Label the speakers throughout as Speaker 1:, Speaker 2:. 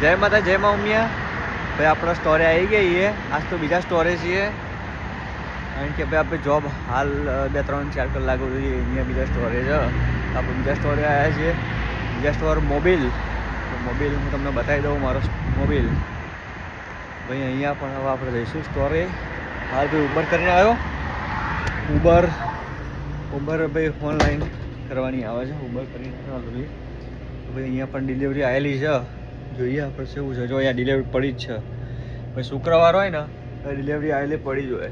Speaker 1: જય માતા, જય મા ઉમિયા. ભાઈ, આપણો સ્ટોરે આવી ગઈ છે આજ તો બીજા સ્ટોરે છીએ. કારણ કે ભાઈ, આપણે જોબ હાલ બે, ત્રણ, ચાર કલાક સુધી અહીંયા બીજા સ્ટોરે છે. આપણે બીજા સ્ટોરે આવ્યા છીએ. બીજા સ્ટોર મોબિલ તો મોબિલ હું તમને બતાવી દઉં, મારો મોબિલ ભાઈ, અહીંયા પણ હવે આપણે જઈશું સ્ટોરે હાલ ભાઈ ઉબર કરીને આવ્યો. ઉબર ઉબર ભાઈ ઓનલાઈન કરવાની આવે છે. ઉબર કરીને ભાઈ. અહીંયા પણ ડિલિવરી આવેલી છે. જોઈએ, આપણે શું છે? જો અહીંયા ડિલિવરી પડી જ છે. પછી શુક્રવાર હોય ને ડિલિવરી આવેલી પડી જ હોય.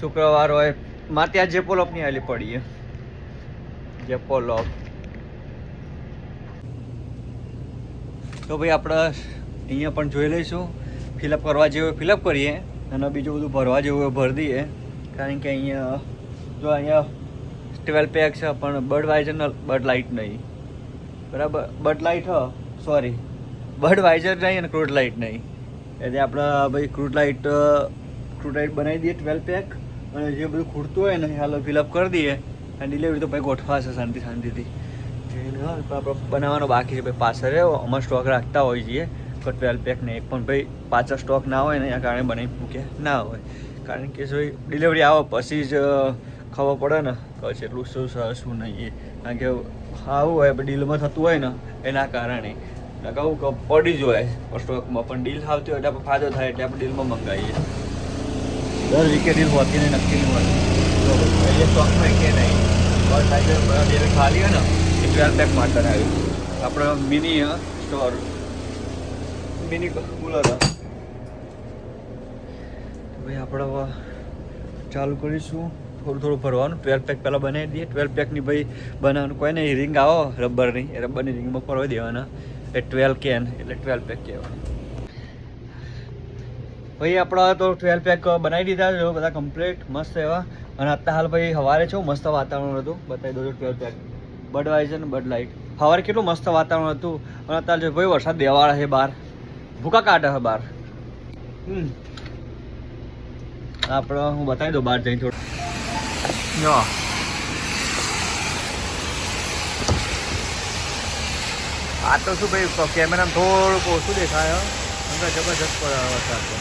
Speaker 1: શુક્રવાર હોય, મારે ત્યાં જેપોલોપની આવેલી પડી જેપોલોપ. તો ભાઈ આપણે અહીંયા પણ જોઈ લઈશું. ફિલઅપ કરવા જેવું ફિલઅપ કરીએ. અને બીજું બધું ભરવા જેવું હોય, ભરી દઈએ. કારણ કે અહીંયા, જો અહીંયા ટ્વેલ્વ પેક છે, પણ બર્ડ વાઇઝર બર્ડ લાઇટ નહીં. બરાબર? બર્ડ લાઇટ હ. સોરી બર્ડ વાઇઝર નહીં અને ક્રૂડ લાઇટ નહીં. એટલે આપણે ભાઈ ક્રૂડ લાઇટ ક્રૂડ લાઇટ બનાવી દઈએ ટ્વેલ્વ પેક અને જે બધું ખૂટતું હોય ને હાલ ફિલઅપ કરી દઈએ અને ડિલિવરી તો ભાઈ ગોઠવાશે શાંતિ શાંતિથી. આપણે બનાવવાનો બાકી છે ભાઈ પાછળ અમારે સ્ટોક રાખતા હોઈએ છીએ. પણ ટ્વેલ્વ પેક નહીં પણ ભાઈ પાછળ સ્ટોક ના હોય ને એના કારણે બનાવી મૂકે ના હોય. કારણ કે જો ડિલિવરી આવે પછી જ ખબર પડે ને. કે એટલું શું શું નહીં કારણ કે આવું હોય ડીલમાં થતું હોય ને, એના કારણે. કહું કે પડી જ હોય સ્ટોકમાં પણ ડીલ આવતી હોય, એટલે આપણે ફાયદો થાય, એટલે આપણે ડીલમાં મંગાવીએ. દર વીકે ડીલ હોતી નહીં, નક્કી નહીં હોતી. એ સ્ટોકમાં કે નહીં, બસ સાઈઝ ડીલ ખાલી હોય ને, એ ટ્વેલ્વ પેક માટે આવ્યું આપણે મિની સ્ટોર મિની કુલર ભાઈ આપણે ચાલુ કરીશું. થોડું થોડું ભરવાનું. ટ્વેલ્વ પેક પહેલાં બનાવી દઈએ. ટ્વેલ્વ પેકની ભાઈ બનાવવાનું. કોઈ નહીં રિંગ આવો, રબરની. એ રબરની રિંગમાં ફરવા દેવાના. એ ટ્વેલ્વ કેન એટલે ટ્વેલ્વ પેક કહેવાય. ભાઈ, આપણા તો ટ્વેલ્વ પેક બનાવી દીધા છે. બધા કમ્પ્લીટ મસ્ત એવા. અને અત્યારે હાલ ભાઈ સવારે છે મસ્ત વાતાવરણ હતું. બતાવી દો ટ્વેલ્વ પેક બર્ડ વાઇઝ ને બર્ડ લાઇટ સવારે કેટલું મસ્ત વાતાવરણ હતું. અને અત્યારે જો ભાઈ વરસાદ દેવાળા છે બહાર. ભૂકા કાઢે છે બહાર. આપણે હું બતાવી દઉં બહાર જઈને થોડું. જો આ તો શું ભાઈ કેમેરામાં થોડુંક ઓછું દેખાય. અંદર જબરજસ્ત વરસાદ તો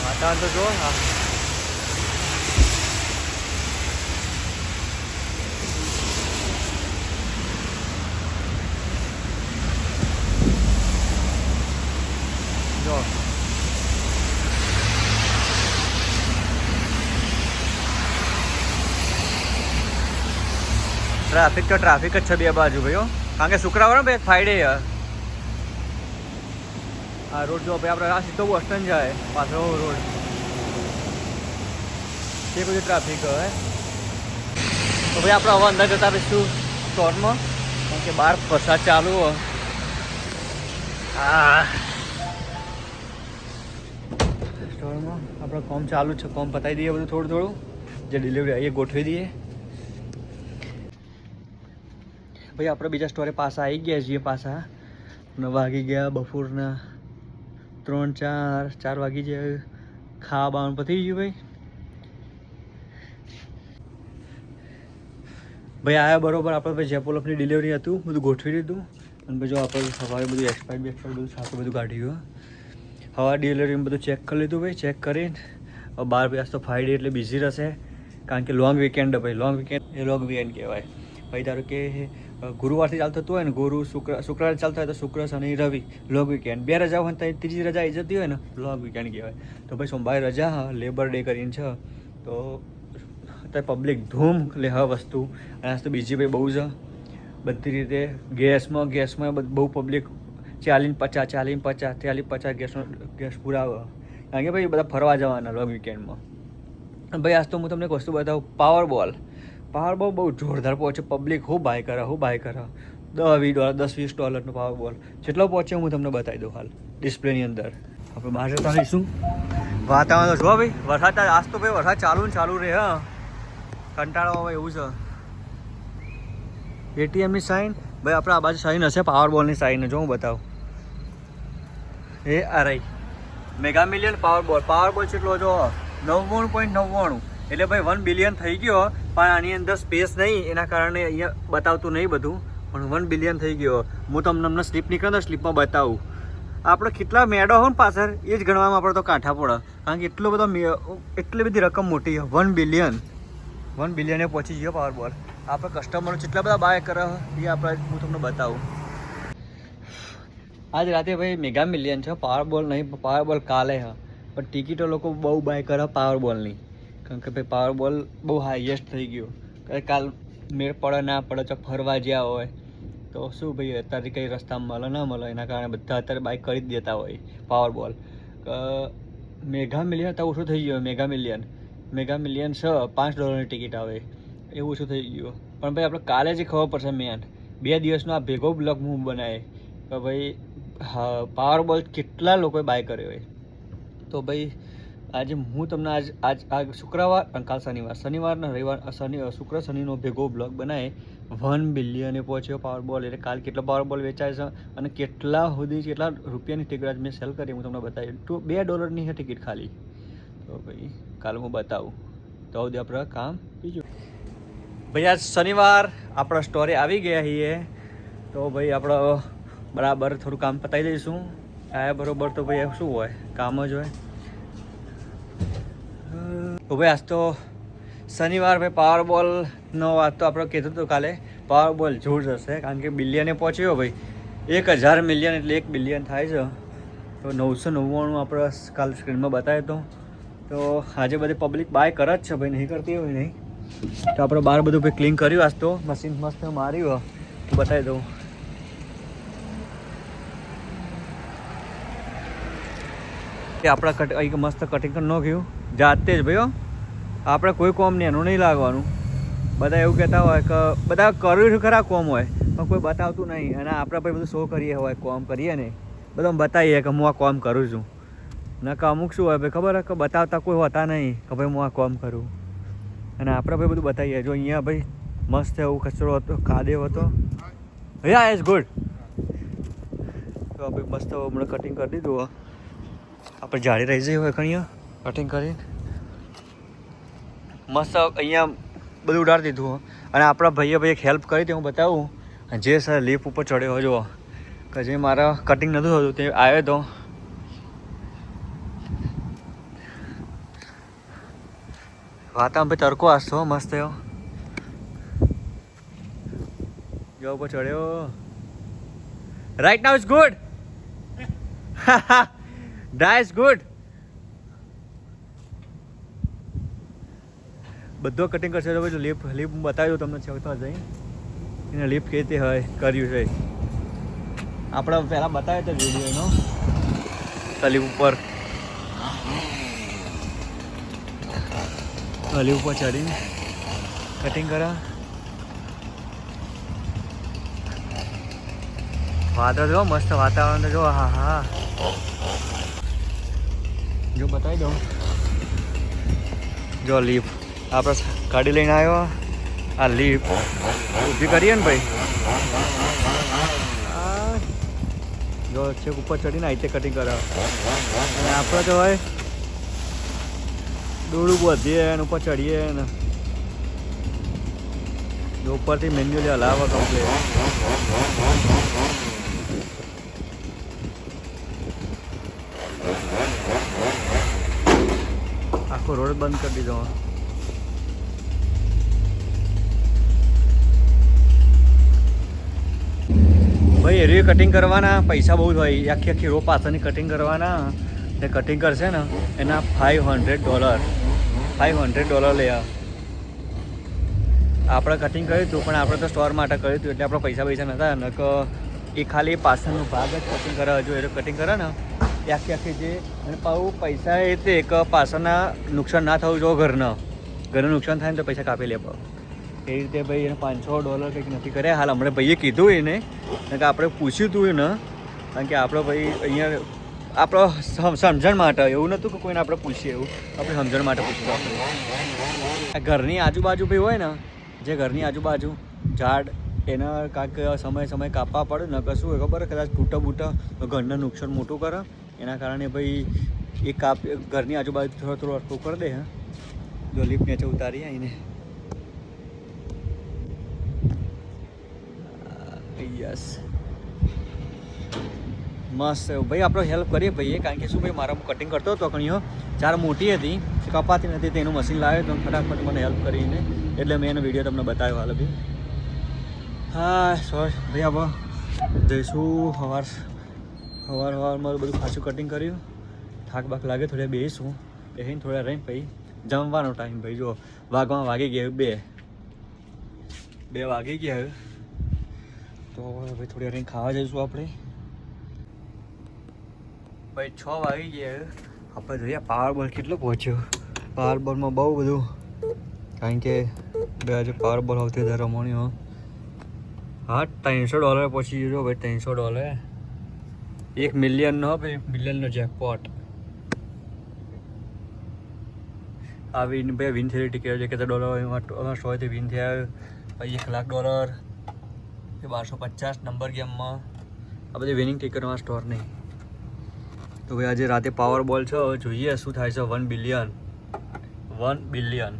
Speaker 1: વાતાવરણ તો જો હા જો ટ્રાફિક તો ટ્રાફિક જ છે બે બાજુ ભાઈઓ કારણ કે શુક્રવાર ને ફ્રાઈડે આ રોડ જો ભાઈ આપણે આ સીધો બસ સ્ટેન્ડ જાય પાછળ રોડ તે બધું ટ્રાફિક હવે તો ભાઈ આપણે હવે અંદર જતા રહીશું સ્ટોરમાં કારણ કે બહાર વરસાદ ચાલુ હોય આ સ્ટોરમાં આપણે કોમ ચાલુ જ છે કોમ પતાવી દઈએ બધું થોડું થોડું જે ડિલિવરી આવીએ ગોઠવી દઈએ ભાઈ, આપણે બીજા સ્ટોરે પાછા આવી ગયા છીએ પાછા. ને વાગી ગયા બપોરના ત્રણ, ચાર ચાર વાગી જાય ખાવા બાવાનું પતી ગયું ભાઈ. ભાઈ, આયા બરોબર આપણે ભાઈ જેપોલપની ડિલિવરી હતું, બધું ગોઠવી દીધું. અને પછી આપણે સવારે બધું એક્સપાયર બેક્સપાયર બધું સાથે બધું કાઢ્યું હવા ડિલિવરીમાં બધું ચેક કરી લીધું ભાઈ ચેક કરીને. બાર વ્યાસ તો ફ્રાઈડે એટલે બિઝી રહેશે. કારણ કે લોંગ વીકેન્ડ ભાઈ લોંગ વીકેન્ડ એ લોંગ વીકેન્ડ કહેવાય. ભાઈ ધારો કે ગુરુવારથી ચાલતું થતું હોય ને, ગુરુ, શુક્ર, શુક્રવારે ચાલતું હોય તો શુક્ર, શનિ, રવિ, લોંગ વીકેન્ડ બે રજા હોય તો ત્રીજી રજા આવી જતી હોય ને, લોંગ વીકેન્ડ કહેવાય. તો ભાઈ સોમવારે રજા લેબર ડે કરીને છે. તો અત્યારે પબ્લિક ધૂમ લે, હ, વસ્તુ. અને આજ તો બીજી ભાઈ બહુ છે બધી રીતે ગેસમાં ગેસમાં બહુ પબ્લિક ચાલીને પચાસ ચાલીને પચાસ ચાલીસ પચાસ ગેસનો ગેસ પુરાવે. કારણ કે ભાઈ બધા ફરવા જવાના લોંગ વીકેન્ડમાં ભાઈ આજ તો હું તમને એક વસ્તુ બતાવું પાવર બોલ પાવર બોલ બહુ જોરદાર પહોંચે. પબ્લિક હું બાય કરે, હું બાય કરે. દસ વીસ ડોલર દસ વીસ ડોલરનો પાવર બોલ. જેટલો પહોંચે હું તમને બતાવી દઉં હાલ ડિસ્પ્લેની અંદર. આપણે બહાર જતા રહીશું. વાતાવરણ તો જો ભાઈ, વરસાદ આજ તો ભાઈ વરસાદ ચાલુ ને ચાલુ રહે, હા. કંટાળો આવે એવું છે. એટીએમની સાઈન ભાઈ, આપણે આ બાજુ સાઈન હશે પાવર બોલની સાઈન જો હું બતાવું. એ આ રહી. Mega million Powerball Powerball કેટલો જો. નવ્વાણું પોઈન્ટ નવ્વાણું. એટલે ભાઈ વન બિલિયન થઈ ગયો, પણ આની અંદર સ્પેસ નહીં, એના કારણે અહીંયા બતાવતું નહીં બધું, પણ વન બિલિયન થઈ ગયો. હું તમને અમને સ્લીપ નીકળ્યો સ્લીપમાં બતાવું. આપણે કેટલા મેડો હોય ને પાછળ, એ જ ગણવામાં આપણે તો કાંઠા પડે કારણ કે એટલો બધો એટલી બધી રકમ મોટી વન બિલિયન વન બિલિયને પહોંચી ગયો પાવર બોલ આપણે કસ્ટમરો જેટલા બધા બાય કરે એ આપણે હું તમને બતાવું. આજ રાતે ભાઈ મેગા મિલિયન છે. પાવર બોલ નહીં પાવર બોલ કાલે હા પણ ટિકિટો લોકો બહુ બાય કરે પાવર બોલની કારણ કે ભાઈ પાવર બોલ બહુ હાઈએસ્ટ થઈ ગયો. કાલ મેળ પડે ના પડે, ચોક ફરવા જ્યાં હોય, તો શું ભાઈ અત્યારે કંઈ રસ્તામાં મળે, ના મળે, એના કારણે બધા અત્યારે બાઇક કરી જ દેતા હોય પાવર બોલ મેગા મિલિયન તો ઓછું થઈ ગયું મેગા મિલિયન મેગા મિલિયન છ, પાંચ ડોલરની ટિકિટ આવે. એવું ઓછું થઈ ગયું. પણ ભાઈ આપણે કાલે જ ખબર પડશે મેન બે દિવસનો આ ભેગો બ્લોગ હું બનાવે કે ભાઈ પાવર બોલ કેટલા લોકોએ બાય કર્યો હોય. તો ભાઈ આજે હું તમને આજ આજ આ શુક્રવાર, અને કાલ શનિવાર. શનિવારના રવિવાર શનિ શુક્ર શનિનો ભેગો બ્લોગ બનાવે વન બિલિયને પહોંચ્યો પાવર બોલ એટલે કાલ કેટલો પાવર બોલ વેચાય છે અને કેટલા સુધી કેટલા રૂપિયાની ટિકિટ આજ મેં સેલ કરી, હું તમને બતાવી ટુ બે ડોલરની છે ટિકિટ ખાલી. તો ભાઈ, કાલ હું બતાવું. તો સુધી આપણે કામ. બીજું. ભાઈ, આજ શનિવાર, આપણા સ્ટોરે આવી ગયા છીએ. તો ભાઈ, આપણે બરાબર થોડું કામ પતાવી દઈશું. આયા બરાબર તો ભાઈ, શું હોય? કામ જ હોય. તો ભાઈ, આજ તો શનિવાર ભાઈ પાવર બોલનો વાત તો આપણે કીધું હતો કાલે. પાવર બોલ જોર જશે, કારણ કે બિલિયને પહોંચ્યો ભાઈ. એક હજાર મિલિયન એટલે એક બિલિયન થાય છે. તો નવસો નવ્વાણું આપણે કાલ સ્ક્રીનમાં બતાવ્યો તો તો આજે બધી પબ્લિક બાય કરે જ છે ભાઈ, નહીં કરતી હોય નહીં. તો આપણે બહાર બધું ભાઈ ક્લીન કર્યું આજ તો. મશીન મસ્ત માર્યું. બતાવી દઉં. કે આપણા કટ મસ્ત કટિંગ કરી નાખ્યું જાતે જ ભાઈઓ આપણે કોઈ કોમ નહીં એનું નહીં લાગવાનું. બધા એવું કહેતા હોય કે બધા કર્યું ખરા કોમ હોય, પણ કોઈ બતાવતું નહીં. અને આપણે ભાઈ બધું શો કરીએ હોય, કોમ કરીએ ને. બધું બતાવીએ કે હું આ કોમ કરું છું. ના કે અમુક શું હોય ભાઈ, ખબર કે બતાવતા કોઈ હોતા નહીં કે ભાઈ હું આ કોમ કરું. અને આપણે ભાઈ બધું બતાવીએ. જો અહીંયા ભાઈ મસ્ત એવું કચરો હતો કાદેવ હતો. યા ઇઝ ગુડ તો ભાઈ મસ્ત હમણાં કટિંગ કરી દીધું. આપણે જાળી રહી જઈ હોય અહીંયા કટિંગ કરીને? મસ્ત અહીંયા બધું ઉડાડી દીધું અને આપણા ભાઈએ ભાઈ એક હેલ્પ કરી તે હું બતાવું. જે સર લીફ ઉપર ચડ્યો જો કે જે મારા કટિંગ નહોતું થતું, તે આવ્યો તો. વાતાવરણ ભાઈ તડકો આસતો મસ્ત એવો જો ઉપર ચડ્યો. Right now is good that is good. બધો કટિંગ કરશે તો પછી લીપ લીપ હું બતાવી દઉં તમને છતાં જઈ. એને લીપ કેવી રીતે હોય કર્યું છે. આપણે પહેલાં બતાવ્યો હતો વીડિયો એનો. તલી ઉપર. તલી ઉપર ચડીને કટિંગ કરા. વાદળ જો, મસ્ત વાતાવરણ જો, હા હા. જો બતાવી દઉં. જો લીફ આપણે ગાડી લઈને આવ્યો. આ લીપ ઊભી કરીએ ને ભાઈ? આ જો છેક ઉપર ચડીને આઈતે કટિંગ કરાવે. અને આપણે તો હોય દોડું વધીએ અને ઉપર ચડીએ ને જો ઉપરથી મેન્યુઅલી હલાવવા કમ્પ્લેટ આખો રોડ બંધ કરી દીધો. ભાઈ એરી કટિંગ કરવાના, પૈસા બહુ હોય. આખી આખી રો પાછળની કટિંગ કરવાના ને કટિંગ કરશે ને, એના five hundred dollar five hundred dollar લે આપણે કટિંગ કર્યું હતું પણ આપણે તો સ્ટોર માટે કર્યું હતું એટલે આપણે પૈસા પૈસા નહોતા ને કે એ ખાલી પાછળનો ભાગ જ કટિંગ કરે, હજુ એ કટિંગ કરે ને, એ આખી આખી જે, અને પાછું પૈસા એ તે કે પાછળના નુકસાન ના થવું જો ઘરના. ઘરનું નુકસાન થાય ને તો પૈસા કાપી લે પાછું. એ રીતે ભાઈ એને પાંચસો ડોલર કંઈક નથી કર્યા. હાલ હમણાં ભાઈએ કીધું એને. કારણ કે આપણે પૂછ્યું હતું એને, કારણ કે આપણો ભાઈ અહીંયા આપણો સમ- સમજણ માટે એવું નહોતું કે કોઈને આપણે પૂછીએ એવું. આપણે સમજણ માટે પૂછ્યું ઘરની આજુબાજુ ભાઈ હોય ને, જે ઘરની આજુબાજુ, ઝાડ, એના કાંઈક સમય સમય કાપવા પડે, ને કશું હોય, ખબર? કદાચ તૂટા બૂટા ઘરને નુકસાન મોટું કરે. એના કારણે ભાઈ એ કાપ, ઘરની આજુબાજુ થોડો થોડો અટકો કરી દે, હા. જો લિફ્ટ નીચે ઉતારીએ આવીને. યસ મસ્ત ભાઈ, આપણો હેલ્પ કરીએ ભાઈએ, કારણ કે શું ભાઈ, મારા કટિંગ કરતો હતો કણીઓ ચાર મોટી હતી કપાતી નથી, તેનું મશીન લાવ્યો તો ફટાફટ મને હેલ્પ કરીને. એટલે મેં એનો વીડિયો તમને બતાવ્યો, હાલ બી હા સોરી ભાઈ આપણે જઈશું સવાર સવાર સવારમાં બધું ખાસું કટિંગ કર્યું. થાક બાક લાગે, થોડી બેસીશું બેસીને થોડા રહીને પછી જમવાનો ટાઈમ ભાઈ જો વાગવામાં વાગી ગયા, બે. બે વાગી ગયા. તો ભાઈ થોડી વાર ખાવા જઈશું આપણે. ભાઈ, છ વાગી ગયા આપણે જોઈએ પાવર બોલ કેટલો પહોંચ્યો. પાવર બોલમાં બહુ બધું. કારણ કે બે આજે પાવર બોલ આવતી હતા રમણીઓ હા. ત્રણસો ડોલર પહોંચી ગયો ભાઈ, ત્રણસો ડોલર એક મિલિયનનો ભાઈ મિલિયનનો જેકપોટ આ વિન ભાઈ વિન થયેલી ટિકિટ છે કેટલા ડોલર એમાં સોથી વિન થયા પછી એક લાખ ડોલર કે બારસો પચાસ નંબર ગેમમાં. આ બધી વિનિંગ ટિકિટમાં સ્ટોર નહીં તો ભાઈ આજે રાતે પાવર બોલ છે જોઈએ શું થાય છે. One billion one billion